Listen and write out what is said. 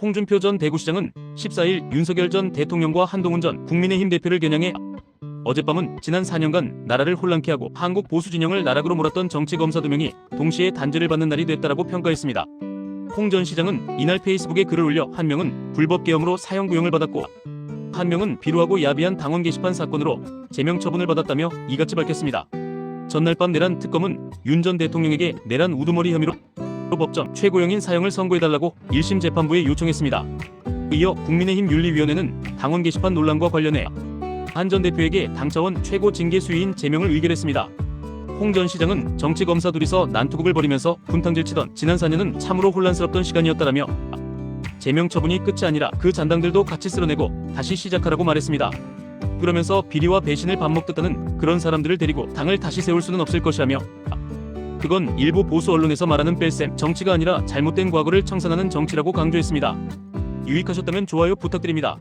홍준표 전 대구시장은 14일 윤석열 전 대통령과 한동훈 전 국민의힘 대표를 겨냥해 어젯밤은 지난 4년간 나라를 혼란케 하고 한국 보수 진영을 나락으로 몰았던 정치 검사 두 명이 동시에 단죄를 받는 날이 됐다라고 평가했습니다. 홍 전 시장은 이날 페이스북에 글을 올려 한 명은 불법 계엄으로 사형 구형을 받았고 한 명은 비루하고 야비한 당원 게시판 사건으로 제명 처분을 받았다며 이같이 밝혔습니다. 전날 밤 내란 특검은 윤 전 대통령에게 내란 우두머리 혐의로 법정 최고형인 사형을 선고해달라고 1심 재판부에 요청했습니다. 이어 국민의힘 윤리위원회는 당원 게시판 논란과 관련해 한 전 대표에게 당 차원 최고 징계 수위인 제명을 의결했습니다. 홍 전 시장은 정치 검사 둘이서 난투극을 벌이면서 분탕질 치던 지난 4년은 참으로 혼란스럽던 시간이었다라며 제명 처분이 끝이 아니라 그 잔당들도 같이 쓸어내고 다시 시작하라고 말했습니다. 그러면서 비리와 배신을 밥 먹듯하는 그런 사람들을 데리고 당을 다시 세울 수는 없을 것이라며 그건 일부 보수 언론에서 말하는 뺄셈 정치가 아니라 잘못된 과거를 청산하는 정치라고 강조했습니다. 유익하셨다면 좋아요 부탁드립니다.